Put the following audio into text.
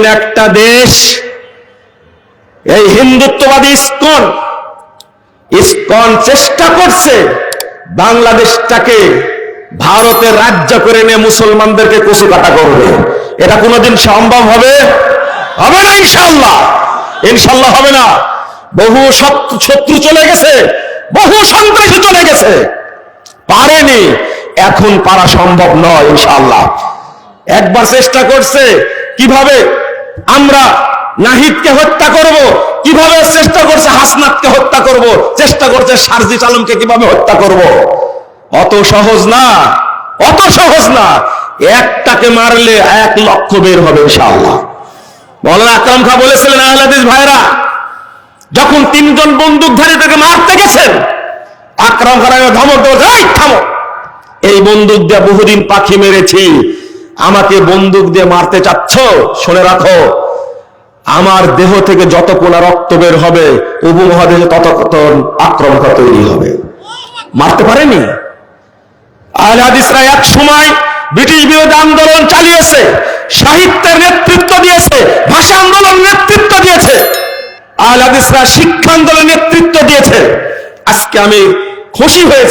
কোনদিন একটা দেশ, এই হিন্দুত্ববাদী ইস্কন ইস্কন চেষ্টা করছে বাংলাদেশটাকে ভারতের রাজ্য করে নিয়ে মুসলমানদেরকে কচু কাটা করবে। এটা কোনোদিন সম্ভব হবে? হবে না ইনশাল্লাহ ইনশাল্লাহ হবে না। বহু শত্রু চলে গেছে, বহু সন্ত্রাসী চলে গেছে। পারেনি। এখন পারা সম্ভব নয়, ইনশাআল্লাহ। একবার চেষ্টা করছে, কীভাবে? আমরা নাহিদকে হত্যা করব। কীভাবে চেষ্টা করছে হাসনাতকে হত্যা করব? চেষ্টা করছে সারজিস আলমকে কীভাবে হত্যা করব? অত সহজ না। অত সহজ না। একটাকে মারলে এক লক্ষ বের হবে ইনশাআল্লাহ। বলেন আকরাম খা বলেছিলেন আহলাদিস ভাইরা, যখন তিনজন বন্দুকধারী তাকে মারতে গেছেন, আকরাম খান ধমক এই থামো। এই বন্দুক দিয়ে বহুদিন পাখি মেরেছি। আমাকে বন্দুক দিয়ে মারতে চাচ্ছ? শুনে রাখো। আমার দেহ থেকে যত কোনা রক্ত বের হবে উপমহাদেশে তত কত আক্রমণ তৈরি হবে। মারতে পারেনি? আহলে এক সময় ব্রিটিশ বিরোধী আন্দোলন চালিয়েছে, সাহিত্যের নেতৃত্ব দিয়েছে, ভাষা আন্দোলন নেতৃত্ব দিয়েছে। আহলে হাদিসরা শিক্ষা আন্দোলন নেতৃত্ব দিয়েছে। আজকে আমি খুশি হয়েছি।